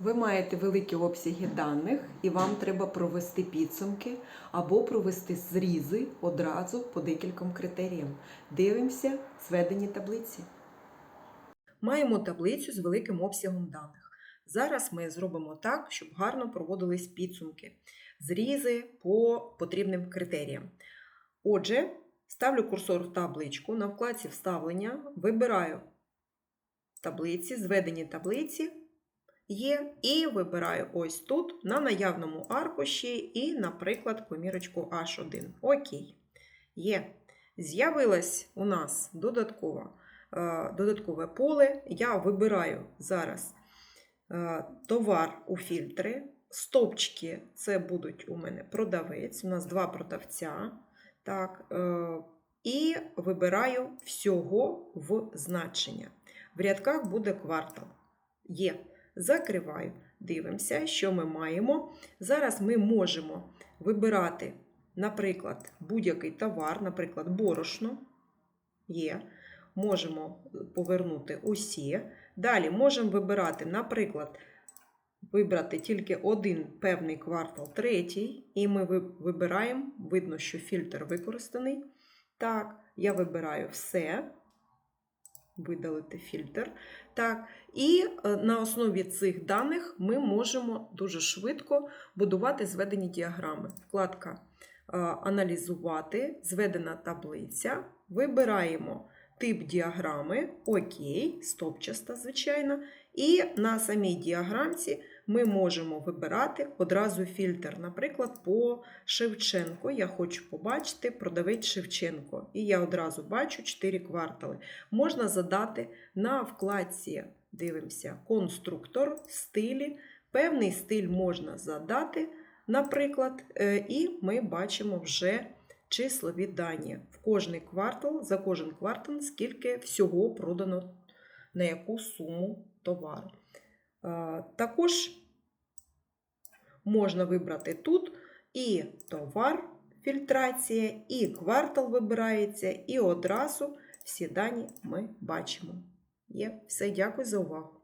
Ви маєте великі обсяги даних, і вам треба провести підсумки або провести зрізи одразу по декільком критеріям. Дивимося зведені таблиці. Маємо таблицю з великим обсягом даних. Зараз ми зробимо так, щоб гарно проводились підсумки, зрізи по потрібним критеріям. Отже, ставлю курсор в табличку, на вкладці вставлення вибираю таблиці, зведені таблиці є, і вибираю ось тут на наявному аркуші і, наприклад, помірочку H1. Окей. Є. З'явилось у нас додаткова, е, додаткове поле. Я вибираю зараз е, товар у фільтри. Стопчики це будуть у мене продавець. У нас два продавця. Так, е, і вибираю всього в значення. В рядках буде квартал. Є. Закриваю. Дивимося, що ми маємо. Зараз ми можемо вибирати, наприклад, будь-який товар, наприклад, борошно. Є. Можемо повернути усі. Далі можемо вибирати, наприклад, вибрати тільки один певний квартал, третій, і ми вибираємо, видно, що фільтр використаний. Так, я вибираю все, видалити фільтр. Так, і е, на основі цих даних ми можемо дуже швидко будувати зведені діаграми. Вкладка е, Аналізувати, зведена таблиця. Вибираємо тип діаграми, окей, стопчаста, звичайно. І на самій діаграмці ми можемо вибирати одразу фільтр. Наприклад, по Шевченко. Я хочу побачити продавець Шевченко. І я одразу бачу 4 квартали. Можна задати на вкладці, дивимося, конструктор, стилі. Певний стиль можна задати, наприклад, е, і ми бачимо вже числові дані. В кожний квартал, за кожен квартал, скільки всього продано на яку суму товару. Е, Також можна вибрати тут і товар, фільтрація, і квартал вибирається, і одразу всі дані ми бачимо. Є все, дякую за увагу.